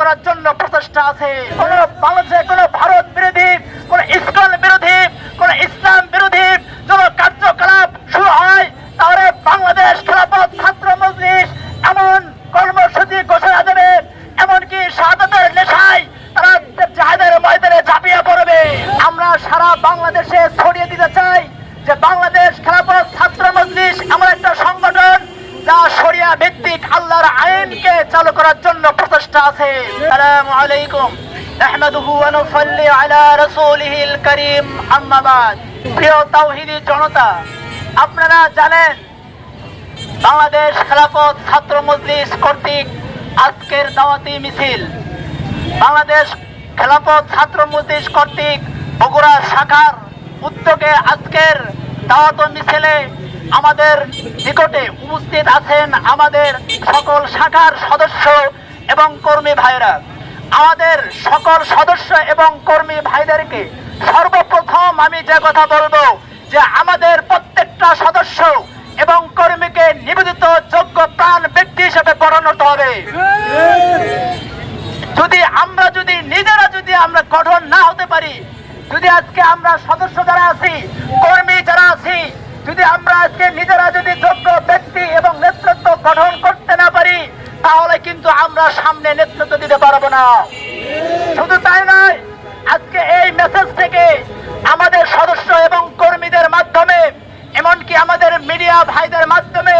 করার জন্য প্রচেষ্টা আছে। কোন বাংলাদেশে কোন ভারত বিরোধী, কোন ইস্কন বিরোধী, কোন ইসলাম বিরোধী কোন কার্যকলাপ শুরু হয়, তাহলে বাংলাদেশ খেলাপথ ছাত্র মজলিস এমন কর্মসূচি ঘোষণা দেবে, এমনকি শাহাদাতের নেশায় তারা জাহাদের ময়দানে ঝাঁপিয়ে পড়বে। আমরা সারা বাংলাদেশে ছড়িয়ে দিতে চাই যে বাংলাদেশ খেলাপথ ছাত্র মজলিস এমন একটা সংগঠন যা শরিয়া ভিত্তিক আল্লাহর আইনকে চালু করার জন্য বাংলাদেশ আজকের ছাত্র মজলিস কর্তৃক বগুড়া শাখার উদ্যোগে আজকের দাওয়াত মিছিলে আমাদের নিকটে উপস্থিত আছেন আমাদের সকল শাখার সদস্য এবং কর্মী ভাইরা, আমাদের সকল সদস্য এবং কর্মী ভাইদেরকে সর্বপ্রথম আমি যে কথা বলব যে আমাদের প্রত্যেকটা সদস্য এবং কর্মীকে নিবেদিত যোগ্য প্রাণ ব্যক্তি হিসেবে পরিণত হবে। যদি আমরা যদি নিজেরা যদি আমরা গঠন না হতে পারি, যদি আজকে আমরা সদস্য যারা আছি, কর্মী যারা আছি, যদি আমরা আজকে নিজেরা যদি যোগ্য ব্যক্তি এবং নেতৃত্ব গঠন পারি তাহলে কিন্তু আমরা সামনে নেতৃত্ব দিতে পারব না। শুধু তাই নয় আজকে এই মেসেজ থেকে আমাদের সদস্য এবং কর্মীদের মাধ্যমে এমনকি আমাদের মিডিয়া ভাইদের মাধ্যমে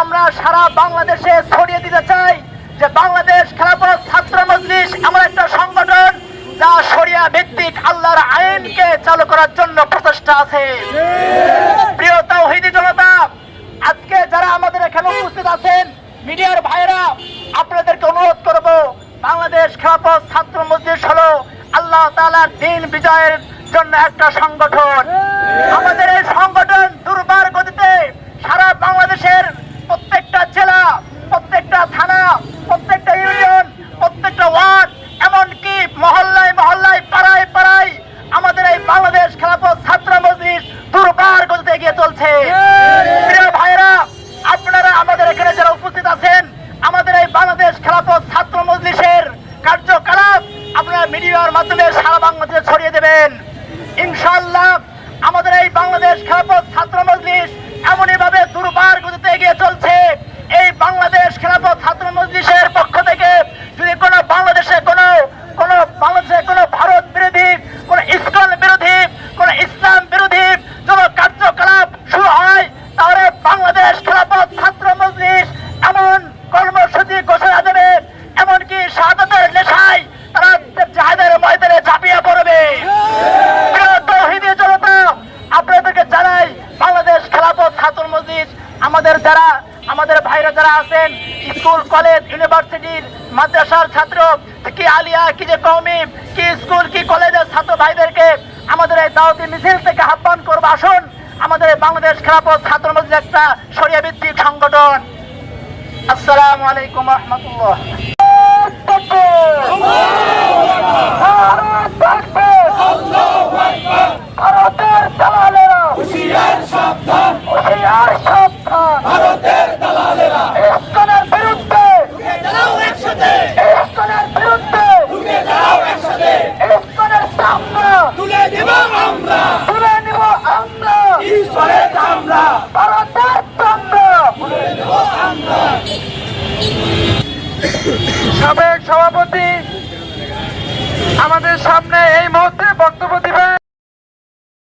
আমরা সারা বাংলাদেশে ছড়িয়ে দিতে চাই যে বাংলাদেশ খেলাফত ছাত্র মজলিস এমন একটা সংগঠন যা সরিয়া ভিত্তিক আল্লাহর আইনকে চালু করার জন্য প্রচেষ্টা আছে। প্রিয় তাওহীদি জনতা আজকে যারা আমাদের এখানে উপস্থিত আছেন মিডিয়ার ভাইরা আপনাদেরকে অনুরোধ করব বাংলাদেশ খেলাফত ছাত্র মসজিদ হলো আল্লাহ তালার দিন বিজয়ের জন্য একটা সংগঠন। আমাদের এই সংগঠন দুর্বার গতিতে সারা বাংলাদেশের প্রত্যেকটা জেলা প্রত্যেকটা থানা প্রত্যেকটা ইউনিয়ন প্রত্যেকটা ওয়ার্ড এমনকি মহল্লায় মহল্লায় পাড়ায় পাড়ায় আমাদের এই বাংলাদেশ খেলাফত ছাত্র মজলিস দুর্বার গতিতে এগিয়ে চলছে প্রিয় ভাইরা আপনারা আমাদের এখানে যারা উপস্থিত আছেন আমাদের এই বাংলাদেশ খেলাফত ছাত্র মজলিসের কার্যকলাপ আপনারা মিডিয়ার মাধ্যমে সারা বাংলাদেশে ছড়িয়ে দেবেন। ইনশাআল্লাহ আমাদের এই বাংলাদেশ খেলাফত ছাত্র মজলিস এমনই ভাবে দুর্বার গতিতে এগিয়ে চলছে। এই বাংলাদেশ খেলাফত ছাত্র মজলিসের পক্ষ থেকে যদি কোনো বাংলাদেশে কোনো কোনো বাংলাদেশে কোনো ভারত বিরোধী, কোনো ইস্কন বিরোধী, কোনো ইসলাম বিরোধী কোনো কার্যকলাপ শুরু হয়, তাহলে বাংলাদেশ খেলাফত ছাত্র মজলিস এমন কর্মসূচি ঘোষণা দেবে এমনকি শাহাদাতের নেশায় তারা জাহাদের ময়দানে ঝাঁপিয়ে পড়বে প্রিয় তৌহিদি জনতা আপনাদেরকে জানাই বাংলাদেশ খেলাফত ছাত্র মসজিদ আমাদের যারা আমাদের ভাইরা যারা আছেন, স্কুল, কলেজ, ইউনিভার্সিটির মাদ্রাসার ছাত্র, কি আলিয়া, কি যে কৌমি কি স্কুল, কি কলেজের ছাত্র ভাইদেরকে আমাদের এই দাওয়াতি মিছিল থেকে আহ্বান করব। আসুন, আমাদের বাংলাদেশ খেলাফত ছাত্র মসজিদ একটা সরিয়া ভিত্তিক সংগঠন। আসসালামু আলাইকুম রহমতুল্লাহ। সাবেক সভাপতি আমাদের সামনে এই মুহূর্তে বক্তব্য দিবেন